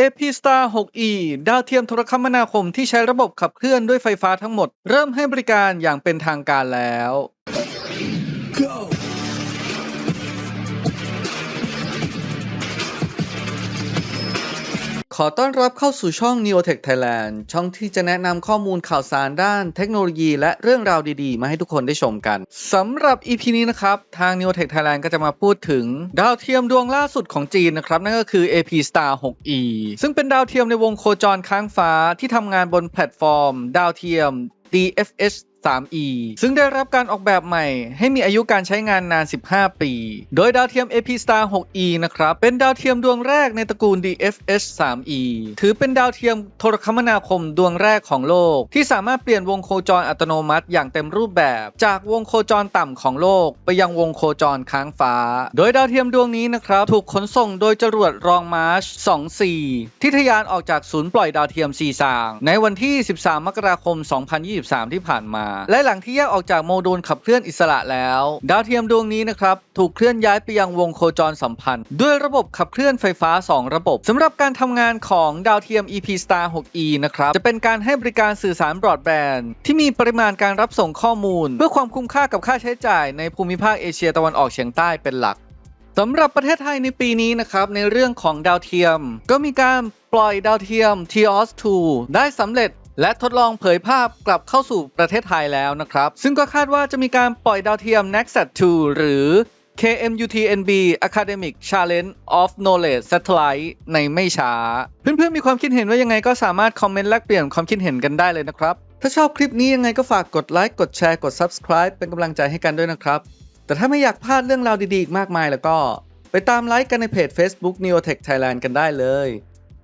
AP Star 6E ดาวเทียมโทรคมนาคมที่ใช้ระบบขับเคลื่อนด้วยไฟฟ้าทั้งหมด เริ่มให้บริการอย่างเป็นทางการแล้ว ขอต้อนรับเข้าสู่ช่อง Neotech Thailand ช่องที่จะแนะนำข้อมูลข่าวสารด้านเทคโนโลยีและเรื่องราวดีๆ มาให้ทุกคนได้ชมกันสำหรับ EP นี้นะครับ ทาง Neotech Thailand ก็จะมาพูดถึง ดาวเทียมดวงล่าสุดของจีนนะครับ นั่นก็คือ AP Star 6E ซึ่งเป็นดาวเทียมในวงโคจรค้างฟ้าที่ทำงานบนแพลตฟอร์ม ดาวเทียม DFS 3E ซึ่งได้รับการออกแบบใหม่ ให้มีอายุการใช้งานนาน 15 ปี โดยดาวเทียม AP Star 6E นะครับ เป็นดาวเทียมดวงแรกในตระกูล DFS 3E ถือเป็นดาวเทียมโทรคมนาคมดวงแรกของโลก ที่สามารถเปลี่ยนวงโคจรอัตโนมัติอย่างเต็มรูปแบบ จากวงโคจรต่ำของโลก ไปยังวงโคจรค้างฟ้า โดยดาวเทียมดวงนี้นะครับ ถูกขนส่งโดยจรวดรองมาร์ช2ที่ทะยานออกจากศูนย์ปล่อยดาวเทียมซีซางในวันที่ 13 มกราคม 2023 ที่ผ่านมาและหลังที่แยกออกจากโมดูลขับเคลื่อนอิสระแล้ว ดาวเทียมดวงนี้นะครับถูกเคลื่อนย้ายไปยังวงโคจรสัมพันธ์ ด้วยระบบขับเคลื่อนไฟฟ้า 2 ระบบสำหรับการทำงานของดาวเทียม EP Star 6E นะครับจะเป็นการให้บริการสื่อสารบรอดแบนด์ที่มีปริมาณการรับส่งข้อมูล เพื่อความคุ้มค่ากับค่าใช้จ่ายในภูมิภาคเอเชียตะวันออกเฉียงใต้เป็นหลักสำหรับประเทศไทยในปีนี้นะครับ ในเรื่องของดาวเทียม ก็มีการปล่อยดาวเทียม TOS 2 ได้สำเร็จ และทดลองเผยภาพกลับเข้าสู่ประเทศไทยแล้วนะครับ ซึ่งก็คาดว่าจะมีการปล่อยดาวเทียม NextSat 2หรือ KMUTNB Academic Challenge of Knowledge Satellite ในไม่ช้า เพื่อนๆมีความคิดเห็นว่ายังไงก็สามารถคอมเมนต์แลกเปลี่ยนความคิดเห็นกันได้เลยนะครับ ถ้าชอบคลิปนี้ยังไงก็ฝากกดไลค์กดแชร์กด Subscribe เป็นกำลังใจให้กันด้วยนะครับ แต่ถ้าไม่อยากพลาดเรื่องราวดีๆ อีกมากมายแล้วก็ ไปตามไลค์กันในเพจ Facebook Neotech Thailand กันได้เลย